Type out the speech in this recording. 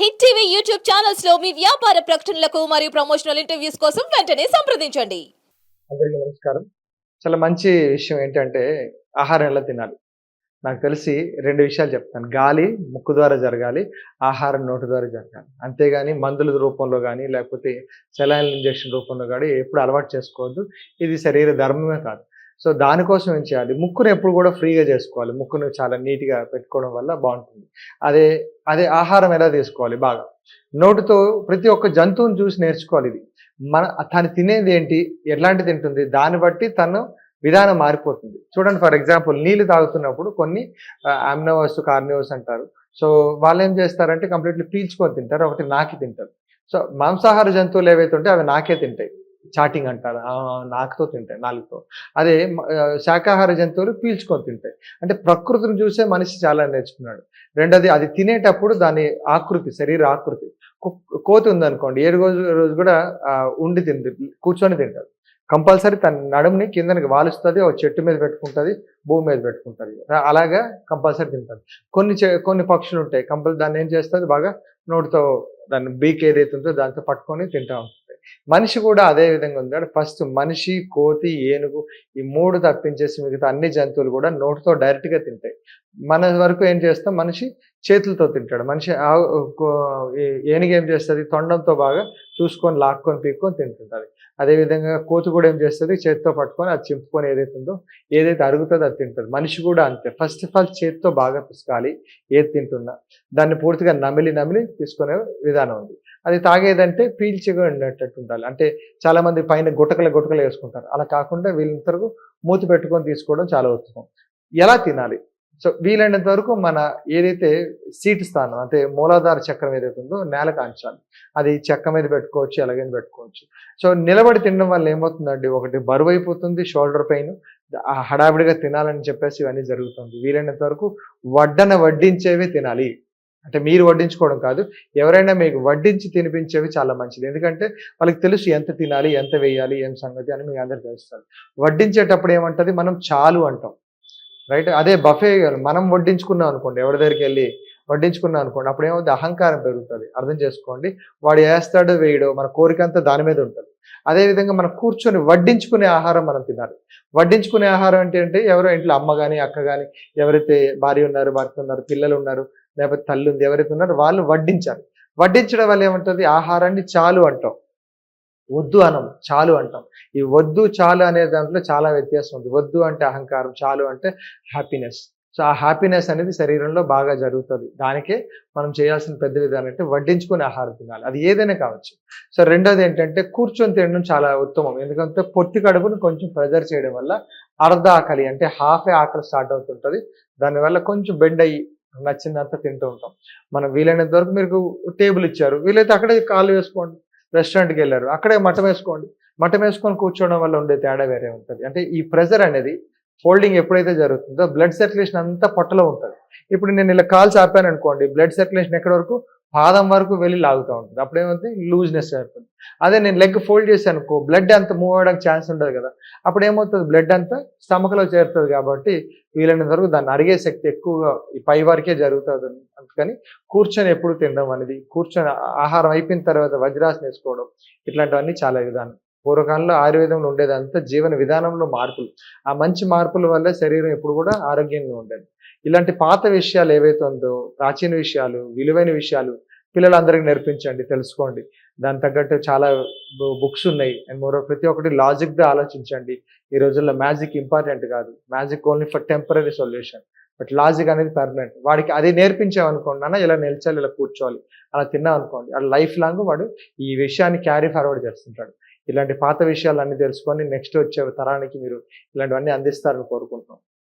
Hit TV YouTube ఛానల్స్లో మీ వ్యాపార ప్రకటనలకు మరియు ప్రమోషనల్ ఇంటర్వ్యూస్ కోసం వెంటనే సంప్రదించండి. అందరికీ నమస్కారం. చాలా మంచి విషయం ఏంటంటే ఆహారం ఎలా తినాలి? నాకు తెలిసి రెండు విషయాలు చెప్తాను. గాలి ముక్కు ద్వారా జరగాలి ఆహారం నోటు ద్వారా జరగాలి. అంతేగాని మందుల రూపంలో కానీ లేకపోతే సెలైన్ ఇంజెక్షన్ రూపంలో కానీ ఎప్పుడు అలవాటు చేసుకోవద్దు. ఇది శరీర ధర్మమే కాదు. సో దానికోసం ఏం చేయాలి? ముక్కును ఎప్పుడు కూడా ఫ్రీగా చేసుకోవాలి. ముక్కును చాలా నీట్గా పెట్టుకోవడం వల్ల బాగుంటుంది. అదే అదే ఆహారం ఎలా తీసుకోవాలి? బాగా. నోటితో ప్రతి ఒక్క జంతువుని చూసి నేర్చుకోవాలి ఇది. మన తను తినేది ఏంటి? ఎట్లాంటి తింటుంది? దాన్ని బట్టి తను విధానం మారిపోతుంది. చూడండి ఫర్ ఎగ్జాంపుల్ నీళ్ళు తాగుతున్నప్పుడు కొన్ని అమ్నోవస్ కార్నివస్ అంటారు. సో వాళ్ళు ఏం చేస్తారంటే కంప్లీట్లీ పీల్చుకొని తింటారు. ఒకటి నాకి తింటారు. సో మాంసాహార జంతువులు ఏవైతే ఉంటాయో అవి నాకే తింటాయి. చాటింగ్ అంటారు. నాకుతో తింటాయి నాలుగుతో. అదే శాకాహార జంతువులు పీల్చుకొని తింటాయి. అంటే ప్రకృతిని చూసే మనిషి చాలా నేర్చుకున్నాడు. రెండోది అది తినేటప్పుడు దాని ఆకృతి శరీర ఆకృతి. కోతి ఉందనుకోండి ఏడు రోజు రోజు కూడా ఉండి తింటుంది కూర్చొని తింటారు కంపల్సరీ తన నడుముని కిందకి వాలుస్తుంది ఒక చెట్టు మీద పెట్టుకుంటుంది భూమి మీద పెట్టుకుంటుంది. అలాగా కంపల్సరీ తింటుంది. కొన్ని చె- కొన్ని పక్షులు ఉంటాయి కంపల్ దాన్ని ఏం చేస్తుంది బాగా నోటితో దాన్ని బీక్ ఏదైతే ఉందో దాంతో పట్టుకొని తింటా ఉంటుంది మనిషి కూడా అదే విధంగా ఉంది. ఫస్ట్ మనిషి కోతి ఏనుగు ఈ మూడు తప్పించేసి మిగతా అన్ని జంతువులు కూడా నోటితో డైరెక్ట్గా తింటాయి. మన వరకు ఏం చేస్తాం? మనిషి చేతులతో తింటాడు. మనిషి ఆ- ఏనుగు ఏం చేస్తుంది? తొండంతో బాగా చూసుకొని లాక్కొని పీక్కొని తింటుంటుంది. అదేవిధంగా కోతి కూడా ఏం చేస్తుంది? చేతితో పట్టుకొని అది చింపుకొని ఏదైతే ఉందో ఏదైతే అరుగుతుందో అది తింటుంది. మనిషి కూడా అంతే. ఫస్ట్ ఆఫ్ ఆల్ చేతితో బాగా పిసుకాలి ఏది తింటున్నా. దాన్ని పూర్తిగా నమిలి నమిలి తీసుకునే విధానం ఉంది. అది తాగేదంటే పీల్చిగా ఉండేటట్టు ఉండాలి. అంటే చాలామంది పైన గుటకలు గుటకలు వేసుకుంటారు. అలా కాకుండా వీళ్ళంతరకు మూతి పెట్టుకొని తీసుకోవడం చాలా ఉత్తమం. ఎలా తినాలి? సో వీలైనంత వరకు మన ఏదైతే సీట్ స్థానం అంటే మూలాధార చక్రం ఏదైతే ఉందో నేల కాంచాలి అది చెక్క మీద పెట్టుకోవచ్చు ఎలాగైనా పెట్టుకోవచ్చు. సో నిలబడి తినడం వల్ల ఏమవుతుందండి? ఒకటి బరువు అయిపోతుంది షోల్డర్ పెయిన్. హడావిడిగా తినాలని చెప్పేసి ఇవన్నీ జరుగుతుంది. వీలైనంత వరకు వడ్డన వడ్డించేవే తినాలి. అంటే మీరు వడ్డించుకోవడం కాదు ఎవరైనా మీకు వడ్డించి తినిపించేవి చాలా మంచిది. ఎందుకంటే వాళ్ళకి తెలుసు ఎంత తినాలి ఎంత వేయాలి ఏం సంగతి అని మీకు అందరికి తెలుస్తారు. వడ్డించేటప్పుడు ఏమంటది? మనం చాలు అంటాం. రైట్ అదే బఫే మనం వడ్డించుకున్నాం అనుకోండి ఎవరి దగ్గరికి వెళ్ళి వడ్డించుకున్నాం అనుకోండి అప్పుడు ఏమవుతుంది? అహంకారం పెరుగుతుంది. అర్థం చేసుకోండి. వాడు వేస్తాడు వేయడో మన కోరిక అంతా దాని మీద ఉంటుంది. అదేవిధంగా మనం కూర్చొని వడ్డించుకునే ఆహారం మనం తినాలి. వడ్డించుకునే ఆహారం అంటే అంటే ఎవరో ఇంట్లో అమ్మ కానీ అక్క కానీ ఎవరైతే భార్య ఉన్నారు భర్త ఉన్నారు పిల్లలు ఉన్నారు లేకపోతే తల్లి ఉంది ఎవరైతే ఉన్నారో వాళ్ళు వడ్డించాలి. వడ్డించడం వల్ల ఏమంటుంది? ఆహారాన్ని చాలు అంటాం. వద్దు అనం చాలు అంటాం. ఈ వద్దు చాలు అనే దాంట్లో చాలా వ్యత్యాసం ఉంది. వద్దు అంటే అహంకారం చాలు అంటే హ్యాపీనెస్ సో ఆ హ్యాపీనెస్ అనేది శరీరంలో బాగా జరుగుతుంది. దానికే మనం చేయాల్సిన పెద్ద విధానం అంటే వడ్డించుకుని ఆహారం తినాలి. అది ఏదైనా కావచ్చు. సో రెండోది ఏంటంటే కూర్చొని తినడం చాలా ఉత్తమం. ఎందుకంటే పొత్తి కడుపును కొంచెం ప్రెజర్ చేయడం వల్ల అర్ధ ఆకలి అంటే హాఫ్ ఆకలి స్టార్ట్ అవుతుంటుంది. దానివల్ల కొంచెం బెండ్ అయ్యి నచ్చిందంతా తింటూ ఉంటాం. మనం వీలైనంత వరకు మీరు టేబుల్ ఇచ్చారు. వీలైతే అక్కడే కాళ్ళు వేసుకోండి. రెస్టారెంట్కి వెళ్ళారు. అక్కడే మటం వేసుకోండి. మటం వేసుకొని కూర్చోవడం వల్ల ఉండే తేడా వేరే ఉంటుంది. అంటే ఈ ప్రెజర్ అనేది ఫోల్డింగ్ ఎప్పుడైతే జరుగుతుందో బ్లడ్ సర్క్యులేషన్ అంతా పొట్టలో ఉంటుంది. ఇప్పుడు నేను ఇలా కాల్స్ ఆపాను అనుకోండి బ్లడ్ సర్క్యులేషన్ ఎక్కడి వరకు? పాదం వరకు వెళ్ళి లాగుతూ ఉంటుంది. అప్పుడు ఏమవుతుంది లూజ్నెస్ ఏర్పడుతుంది. అదే నేను లెగ్ ఫోల్డ్ చేశాను అనుకో బ్లడ్ అంత మూవ్ అవ్వడానికి ఛాన్స్ ఉండదు కదా. అప్పుడు ఏమవుతుంది బ్లడ్ అంతా స్టమక్లో చేరుతుంది కాబట్టి వీలైనంత వరకు దాన్ని అరిగే శక్తి ఎక్కువగా ఈ పై వరకే జరుగుతుంది అందుకని కూర్చొని ఎప్పుడు తినడం అనేది కూర్చొని ఆహారం అయిపోయిన తర్వాత వజ్రాసన వేసుకోవడం ఇట్లాంటివన్నీ చాలా విధానం. పూర్వకాలంలో ఆయుర్వేదంలో ఉండేదంతా జీవన విధానంలో మార్పులు. ఆ మంచి మార్పుల వల్ల శరీరం ఎప్పుడు కూడా ఆరోగ్యంగా ఉండేది. ఇలాంటి పాత విషయాలు ఏవైతే ఉందో ప్రాచీన విషయాలు విలువైన విషయాలు పిల్లలందరికీ నేర్పించండి తెలుసుకోండి. దాని తగ్గట్టు చాలా బుక్స్ ఉన్నాయి. అండ్ మరో ప్రతి ఒక్కటి లాజిక్గా ఆలోచించండి. ఈ రోజుల్లో మ్యాజిక్ ఇంపార్టెంట్ కాదు. Magic only for temporary solution. But logic అనేది పర్మనెంట్. వాడికి అది నేర్పించామనుకోండి అన్న ఇలా నిలిచాలి ఇలా కూర్చోవాలి అలా తిన్నాం అనుకోండి లైఫ్ లాంగ్ వాడు ఈ విషయాన్ని క్యారీ ఫార్వర్డ్ చేస్తుంటాడు. ఇలాంటి పాత విషయాలన్నీ తెలుసుకొని నెక్స్ట్ వచ్చే తరానికి మీరు ఇలాంటివన్నీ అందిస్తారని కోరుకుంటున్నాం.